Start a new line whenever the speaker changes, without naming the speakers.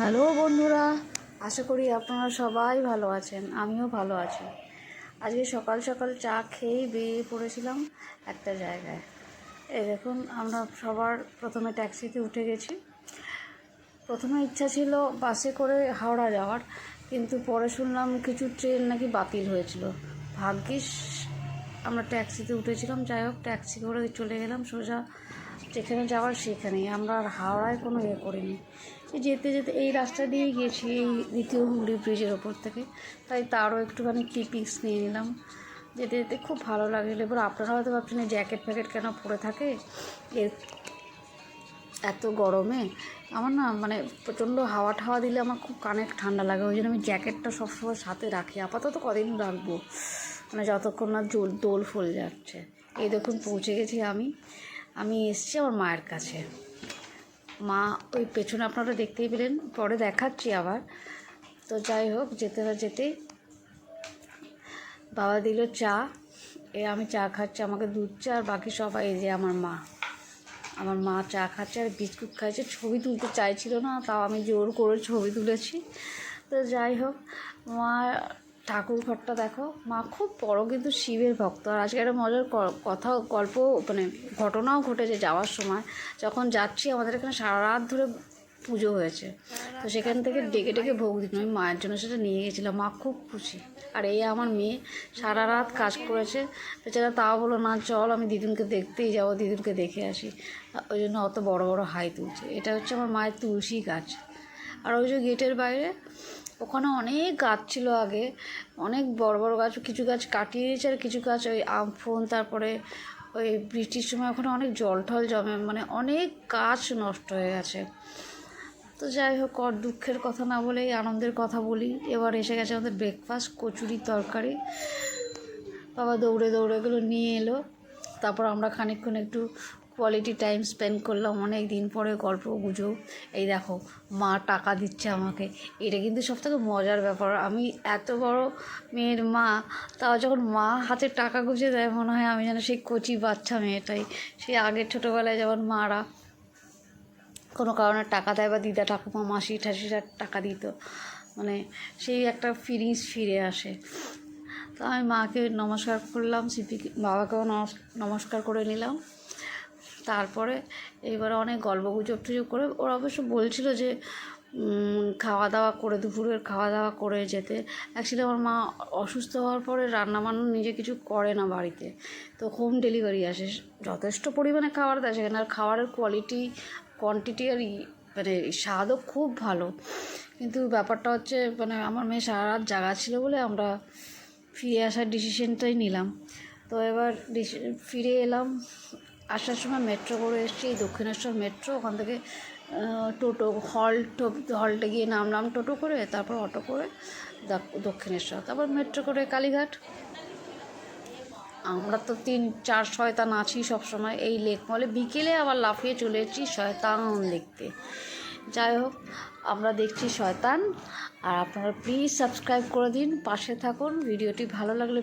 Hello বন্ধুরা, আশা করি আপনারা সবাই ভালো আছেন, আমিও ভালো আছি। আজকে সকাল সকাল চা খেয়েই বেরিয়ে পড়েছিলাম একটা জায়গায়। এই দেখুন, আমরা সবার প্রথমে ট্যাক্সিতে উঠে গেছি। প্রথমে ইচ্ছা ছিল বাসে করে হাওড়া যাওয়ার, কিন্তু পরে শুনলাম কিছু ট্রেন নাকি বাতিল হয়েছিল। ভাগ্যিস আমরা ট্যাক্সিতে উঠেছিলাম, যাই হোক, ট্যাক্সি করে চলে গেলাম সোজা যেখানে যাওয়ার সেখানেই। আমরা আর হাওড়ায় কোনো ইয়ে করিনি। যেতে যেতে এই রাস্তা দিয়েই গেছি, এই দ্বিতীয় হুগলি ব্রিজের ওপর থেকে। তাই তারও একটুখানি ক্লিপিংস নিয়ে নিলাম। যেতে যেতে খুব ভালো লাগল এবার আপনারা হয়তো ভাবছেন জ্যাকেট ফ্যাকেট কেন পরে থাকে? এর এত গরমে আমার না মানে প্রচণ্ড হাওয়া ঠাওয়া দিলে আমার খুব কানে ঠান্ডা লাগে। ওই জন্য আমি জ্যাকেটটা সবসময় সাথে রাখি। আপাতত কদিন রাখব। মানে যতক্ষণ না জোল দোল ফুল যাচ্ছে। এই দেখুন, পৌঁছে গেছি আমি। আমি এসছি আমার মায়ের কাছে। মা ওই পেছনে আপনারা দেখতেই পেলেন, পরে দেখাচ্ছি আবার। তো যাই হোক, যেতে না যেতে বাবা দিল চা, এ আমি চা খাচ্ছি, আমাকে দুধ চা, আর বাকি সবাই এই যে আমার মা। আমার মা চা খাচ্ছে আর বিস্কুট খাচ্ছে, ছবি তুলতে চাইছিল না, তাও আমি জোর করে ছবি তুলেছি। তো যাই হোক, মা ঠাকুর ঘরটা দেখো। মা খুব বড় কিন্তু শিবের ভক্ত। আর আজকে একটা মজার কথা গল্প মানে ঘটনাও ঘটেছে যাওয়ার সময়। যখন যাচ্ছি, আমাদের এখানে সারা রাত ধরে পুজো হয়েছে। তো সেখান থেকে ডেকে ডেকে ভোগ দিন আমি মায়ের জন্য সেটা নিয়ে গেছিলাম। মা খুব খুশি। আর এই আমার মেয়ে সারা রাত কাজ করেছে। বেচারা তাও বলো না, চল আমি দিদুনকে দেখতেই যাব, দিদুনকে দেখে আসি। ওই জন্য অত বড় বড় হাই তুলছে। এটা হচ্ছে আমার মায়ের তুলসী গাছ। আর ওই যে গেটের বাইরে ওখানে অনেক গাছ ছিল আগে। অনেক বড় বড় গাছ, কিছু গাছ কাটিয়ে দিয়েছে আর কিছু গাছ ওই আম ফোন তারপরে ওই বৃষ্টির সময় ওখানে অনেক জল টল জমে মানে অনেক গাছ নষ্ট হয়ে গেছে। তো যাই হোক, আর দুঃখের কথা না বলেই আনন্দের কথা বলি। এবার এসে গেছে আমাদের ব্রেকফাস্ট কচুরি তরকারি। বাবা দৌড়ে দৌড়ে এগুলো নিয়ে এলো। তারপর আমরা খানিকক্ষণ একটু কোয়ালিটি টাইম স্পেন্ড করলাম, অনেক দিন পরে গল্প, গুজব। এই দেখো, মা টাকা দিচ্ছে আমাকে। এটা কিন্তু সবথেকে মজার ব্যাপার। আমি এত বড় মেয়ের মা, তাও যখন মা হাতে টাকা গুঁজে দেয়, মনে হয় আমি যেন সেই কচি বাচ্চা মেয়েটাই। সেই আগের ছোটোবেলায় যেমন মারা, কোনো কারণে টাকা দেয় বা দিদা ঠাকুমা, মাসি, ঠাসিরা টাকা দিত। মানে সেই একটা ফিলিংস ফিরে আসে। তো আমি মাকে নমস্কার করলাম সিপিকে বাবাকেও নমস- নমস্কার করে নিলাম। তারপরে এবারে অনেক গল্প গুজব টুজব করে ওরা অবশ্য বলছিল যে খাওয়া দাওয়া করে, দুপুরের খাওয়া দাওয়া করে যেতে। অ্যাকচুয়ালি আমার মা অসুস্থ হওয়ার পরে রান্না বান্না নিজে কিছু করে না বাড়িতে। তো হোম ডেলিভারি আসে। যথেষ্ট পরিমাণে খাবার দেয় সেখানে। আর খাবারের কোয়ালিটি কোয়ান্টিটি আর মানে স্বাদও খুব ভালো। কিন্তু ব্যাপারটা হচ্ছে মানে আমার মেয়ে সারা রাত জাগা ছিল বলে আমরা ফিরে আসার ডিসিশনটাই নিলাম। তো এবার ফিরে এলাম। আসার সময় মেট্রো করে এসেছি, এই দক্ষিণেশ্বর মেট্রো ওখান থেকে টোটো হল্ট হল্টে গিয়ে নামলাম টোটো করে, তারপর অটো করে দক্ষিণেশ্বর। তারপর মেট্রো করে কালীঘাট। আমরা তো তিন, চার শয়তান আছি সবসময় এই লেক মলে বিকেলে আবার লাফিয়ে চলে এসেছি শয়তান দেখতে। যাই হোক, আমরা দেখছি শয়তান। আর আপনারা প্লিজ সাবস্ক্রাইব করে দিন, পাশে থাকুন। ভিডিওটি ভালো লাগলে